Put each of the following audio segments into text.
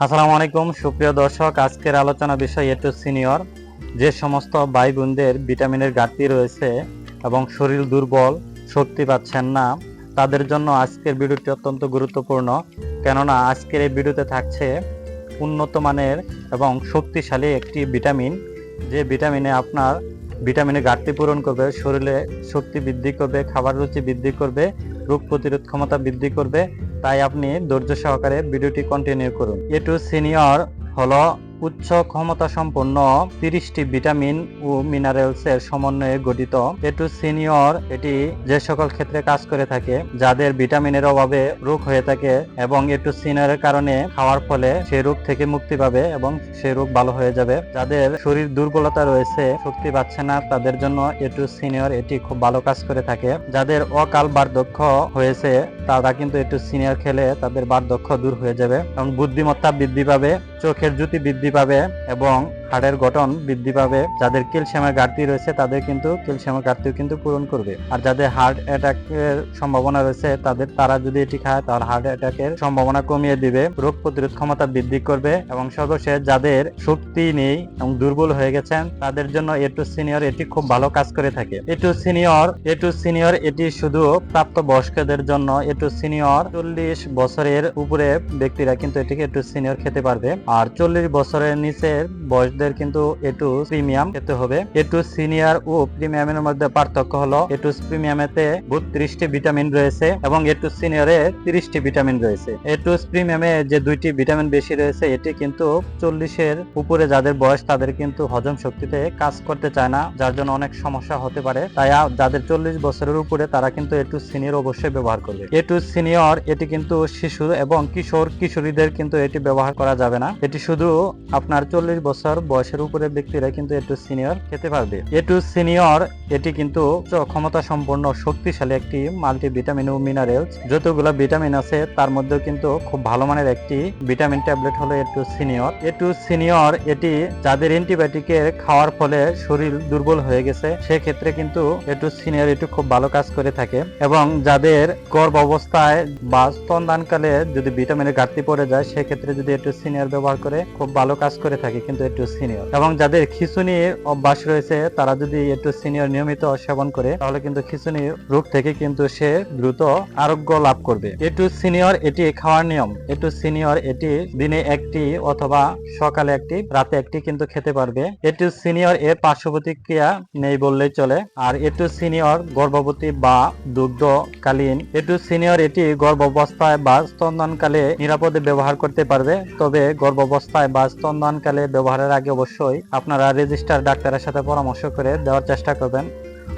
আসসালামু আলাইকুম, সুপ্রিয় দর্শক, আজকের আলোচনা বিষয় এটু সিনিয়র। যে সমস্ত ভাই বোনদের ভিটামিনের ঘাটতি রয়েছে এবং শরীর দুর্বল, শক্তি পাচ্ছেন না, তাদের জন্য আজকের ভিডিওটি অত্যন্ত গুরুত্বপূর্ণ। কেননা, আজকের এই ভিডিওতে থাকছে উন্নত মানের এবং শক্তিশালী একটি ভিটামিন। যে ভিটামিনে আপনার ভিটামিনের ঘাটতি পূরণ করবে, শরীরে শক্তি বৃদ্ধি করবে, খাবার রুচি বৃদ্ধি করবে, রোগ প্রতিরোধ ক্ষমতা বৃদ্ধি করবে তাই আপনি ধৈর্য সহকারে ভিডিওটি কন্টিনিউ করুন। এ টু সিনিয়র হলো উচ্চ ক্ষমতা সম্পন্ন তিরিশটি ভিটামিন ও মিনারেলস এর সমন্বয়ে গঠিত। এটু সিনিয়র এটি যে সকল ক্ষেত্রে কাজ করে থাকে, যাদের ভিটামিনের অভাবে রোগ হয়ে থাকে এবং এ টু সিনিয়রের কারণে খাওয়ার ফলে সেই রোগ থেকে মুক্তি পাবে এবং সেই রোগ ভালো হয়ে যাবে। যাদের শরীর দুর্বলতা রয়েছে, শক্তি পাচ্ছে না, তাদের জন্য এ টু সিনিয়র এটি খুব ভালো কাজ করে থাকে। যাদের অকাল বার্ধক্য হয়েছে, তারা কিন্তু একটু সিনিয়র খেলে তাদের বার্ধক্য দূর হয়ে যাবে এবং বুদ্ধিমত্তা বৃদ্ধি পাবে। চোখের জ্যোতি বৃদ্ধি পাবে এবং হাড়ের গঠন বৃদ্ধি পাবে, যাদের ক্যালসিয়ামের ঘাটতি রয়েছে তাদের কিন্তু ক্যালসিয়ামের ঘাটতিও কিন্তু পূরণ করবে। আর যাদের হার্ট অ্যাটাকের সম্ভাবনা রয়েছে তাদের, তারা যদি এটি খায় তাহলে হার্ট অ্যাটাকের সম্ভাবনা কমিয়ে দিবে, রোগ প্রতিরোধ ক্ষমতা বৃদ্ধি করবে এবং সর্বশেষ যাদের শক্তি নেই এবং দুর্বল হয়ে গেছেন তাদের জন্য এ টু সিনিয়র এটি খুব ভালো কাজ করে থাকে। A to senior A to senior এটি শুধু প্রাপ্ত বয়স্কদের জন্য এ টু সিনিয়র চল্লিশ বছরের উপরে ব্যক্তিরা কিন্তু এটিকে এ টু সিনিয়র খেতে পারবে। আর চল্লিশ বছরের নিচের বয়সদের কিন্তু এ টু প্রিমিয়াম খেতে হবে। এ টু সিনিয়র ও প্রিমিয়ামের মধ্যে পার্থক্য হলো এ টু প্রিমিয়ামেতে বত্রিশটি ভিটামিন রয়েছে এবং এ টু সিনিয়রে তিরিশটি ভিটামিন রয়েছে। এ টু প্রিমিয়ামে যে দুইটি ভিটামিন বেশি রয়েছে, এটি কিন্তু চল্লিশের উপরে যাদের বয়স, তাদের কিন্তু হজম শক্তিতে কাজ করতে চায় না, যার জন্য অনেক সমস্যা হতে পারে। তাই যাদের চল্লিশ বছরের উপরে, তারা কিন্তু এ টু সিনিয়র অবশ্যই ব্যবহার করবে। এ টু সিনিয়র এটি কিন্তু শিশু এবং কিশোর কিশোরীদের কিন্তু এটি ব্যবহার করা যাবে না। এটি শুধু আপনার চল্লিশ বছর বয়সের উপরে ব্যক্তিরা কিন্তু এ টু সিনিয়র খেতে পারবে। এ টু সিনিয়র এটি কিন্তু ক্ষমতা সম্পন্ন শক্তিশালী একটি মাল্টি ভিটামিন ও মিনারেলস যতগুলো ভিটামিন আছে, তার মধ্যেও কিন্তু খুব ভালো মানের একটি ভিটামিন ট্যাবলেট হলো A to senior A to senior এটি যাদের অ্যান্টিবায়োটিকের খাওয়ার ফলে শরীর দুর্বল হয়ে গেছে, সেক্ষেত্রে কিন্তু এ টু সিনিয়র এটি খুব ভালো কাজ করে থাকে। এবং যাদের গর্ভ অবস্থায় বা স্তনদানকালে যদি ভিটামিনের ঘাটতি পড়ে যায়, সেক্ষেত্রে যদি একটু সিনিয়র ব্যবহার করে, খুব ভালো কাজ করে থাকে কিন্তু একটু সিনিয়র এবং যাদের খিচুনির অভ্যাস রয়েছে, তারা যদি একটু সিনিয়র নিয়মিত সেবন করে, তাহলে কিন্তু খিচুনির রোগ থেকে কিন্তু সে দ্রুত আরোগ্য লাভ করবে। একটু সিনিয়র এটি খাওয়ার নিয়ম। একটু সিনিয়র এটি দিনে একটি অথবা সকালে একটি, রাতে একটি কিন্তু খেতে পারবে। একটু সিনিয়র এর পার্শ্ব প্রতিক্রিয়া নেই বললেই চলে। আর একটু সিনিয়র গর্ভবতী বা দুগ্ধকালীন, একটু সিনিয়র এটি গর্ভাবস্থায় বা স্তনদানকালে নিরাপদে ব্যবহার করতে পারবে। তবে গর্ভাবস্থায় বা স্তনদানকালে ব্যবহারের আগে অবশ্যই আপনারা রেজিস্টার ডাক্তারের সাথে পরামর্শ করে দেওয়ার চেষ্টা করবেন।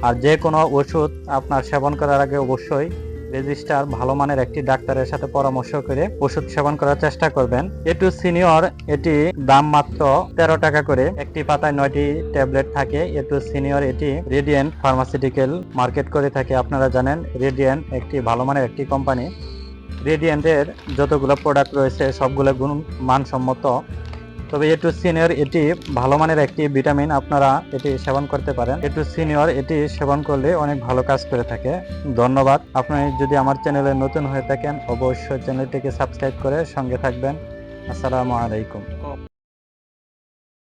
আর যে কোনো ওষুধ আপনার সেবন করার আগে অবশ্যই রেজিস্টার ভালো মানের একটি ডাক্তারের সাথে পরামর্শ করে ওষুধ সেবন করার চেষ্টা করবেন। এটু সিনিয়র এটি দাম মাত্র তেরো টাকা করে। একটি পাতায় নয়টি ট্যাবলেট থাকে। এটু সিনিয়র এটি রেডিয়েন্ট ফার্মাসিউটিক্যাল মার্কেট করে থাকে। আপনারা জানেন রেডিয়েন্ট একটি ভালো মানের একটি কোম্পানি রেডিয়েন্টের যতগুলো প্রোডাক্ট রয়েছে, সবগুলো গুণ মানসম্মত। তবে এ টু সিনিয়র এটি ভালো মানের একটি ভিটামিন আপনারা এটি সেবন করতে পারেন। এ টু সিনিয়র এটি সেবন করলে অনেক ভালো কাজ করে থাকে। ধন্যবাদ। আপনি যদি আমার চ্যানেলে নতুন হয়ে থাকেন, অবশ্যই চ্যানেলটিকে সাবস্ক্রাইব করে সঙ্গে থাকবেন। আসসালামু আলাইকুম।